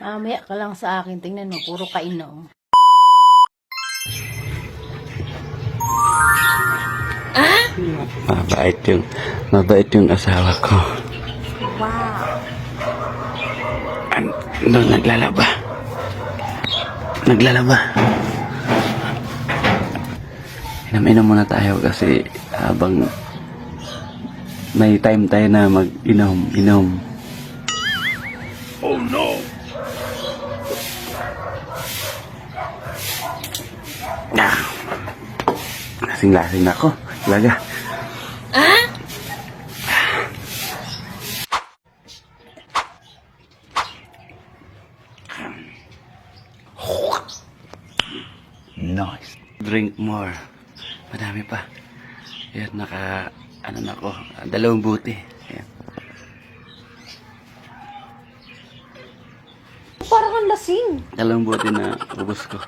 Mamaya ka lang sa akin. Tingnan mo, puro kainom. Mabait yung, mabait yung asawa ko. Wow. Ano, naglalaba. Naglalaba. Inom-inom muna tayo kasi habang may time tayo na mag-inom, inom. Oh no! Ah. Lasing-lasing ako. Talaga. Nice. Drink more. Madami pa. Ayan, naka, ano na ako, dalawang buti. Ayan. Parang ang lasing. Dalawang buti na ubos ko.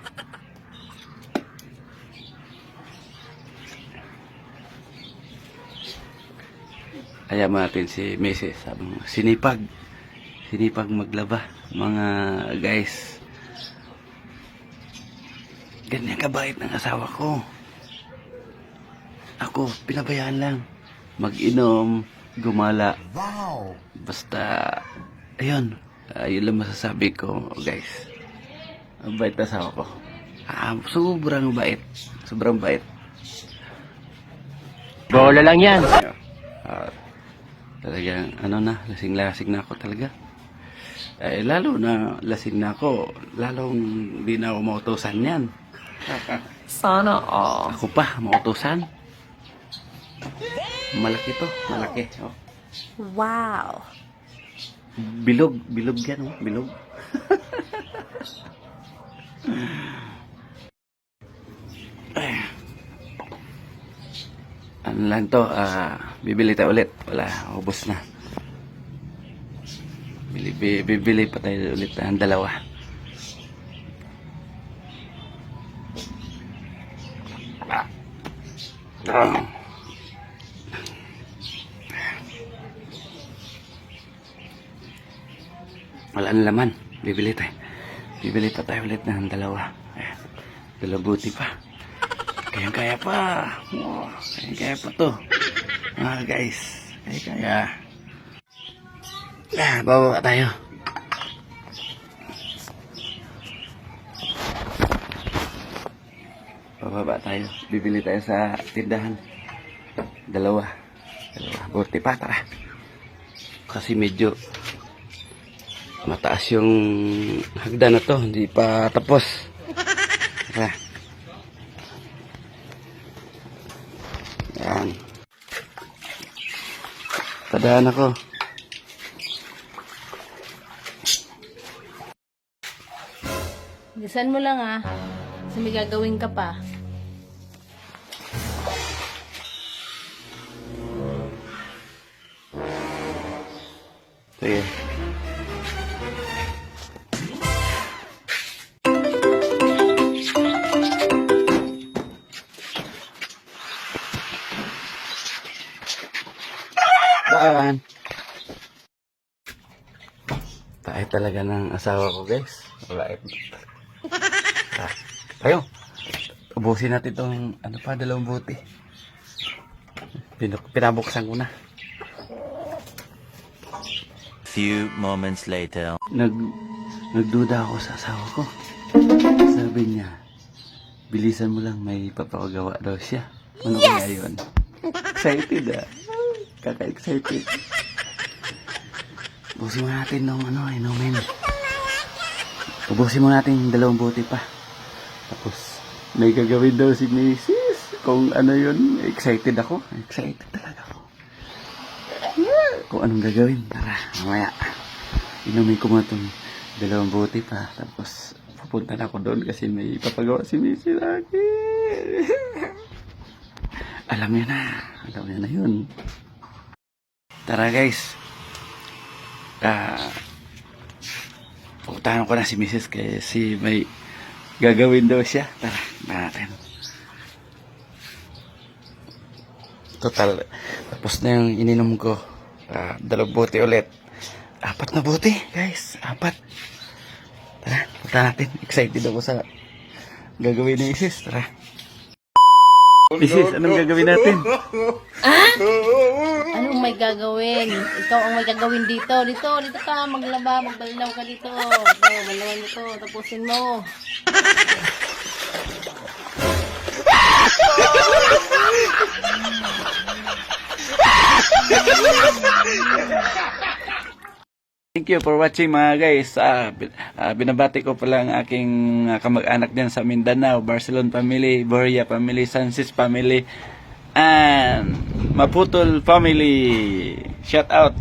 Kaya natin si Mrs. Sabi sinipag. Sinipag maglaba. Mga guys. Ganyan kabait ng asawa ko. Ako, pinabayaan lang. Mag-inom, gumala. Wow! Basta, ayun. Ayun lang masasabi ko, guys. Ang bait na asawa ko. Ah, sobrang bait. Sobrang bait. Bola lang yan. Ah, talagang, ano na, lasing-lasing na ako talaga. Eh, lalo na lasing na ako, lalong hindi na ako mautusan yan. Sana all. Ako pa, mautusan. Malaki to, malaki. Oh. Wow. Bilog, bilog yan, oh. bilog. Ano lang to, ah, bibili tayo ulit. Wala, ubos na. Bili, bi- bibili pa tayo ulit ng dalawa. Ah. Ah. Wala na laman. Bibili tayo. Bibili pa tayo ulit ng dalawa. Ayan. Dalabuti pa. Kaya-kaya pa. Oh, kaya-kaya pa to. Mga guys. Kaya-kaya. Ah, bababa tayo. Bababa tayo. Bibili tayo sa tindahan. Dalawa. Dalawa. Buti pa, tara. Kasi medyo mataas yung hagdan na to. Hindi pa tapos. Tara. Yan. Tadaan ako. Bilisan mo lang ah. Kasi may gagawin ka pa. Sige. Daan. Tayo talaga ng asawa ko, guys. Wala Ah, Tayo. Ubusin natin itong, ano pa, dalawang buti. Pinuk- pinabuksan ko na. Few moments later. Nag, nagduda ako sa asawa ko. Sabi niya, bilisan mo lang, may papagawa daw siya. Ano kaya yun? Excited ah. Kaka-excited. Ubusin mo natin ng ano, inumin. Ubusin mo natin yung dalawang buti pa. Tapos, may gagawin daw si Mrs. Kung ano yun, excited ako. Excited talaga ako. Kung anong gagawin, tara, mamaya. Inumin ko muna itong dalawang buti pa. Tapos, pupunta na ako doon kasi may papagawa si Missy lagi. Alam niya na. Alam niya na yun. Tara guys. Ah, pupuntahan ko na si Mrs. kasi may gagawin daw siya. Tara, na natin. Total, tapos na yung ininom ko. Ah, dalawang bote ulit. Apat na bote, guys. Apat. Tara, punta natin. Excited ako sa gagawin ni Isis. Tara. Isis, anong gagawin natin? Anong may gagawin? Ikaw ang may gagawin dito. Dito, dito ka. Maglaba, magbalilaw ka dito. Ito, balilawan mo to. Tapusin mo. Thank you for watching mga guys. Ah, binabati ko pala ang aking ah, kamag-anak dyan sa Mindanao, Barcelona family, Boria family, Sansis family, and Maputol family. Shout out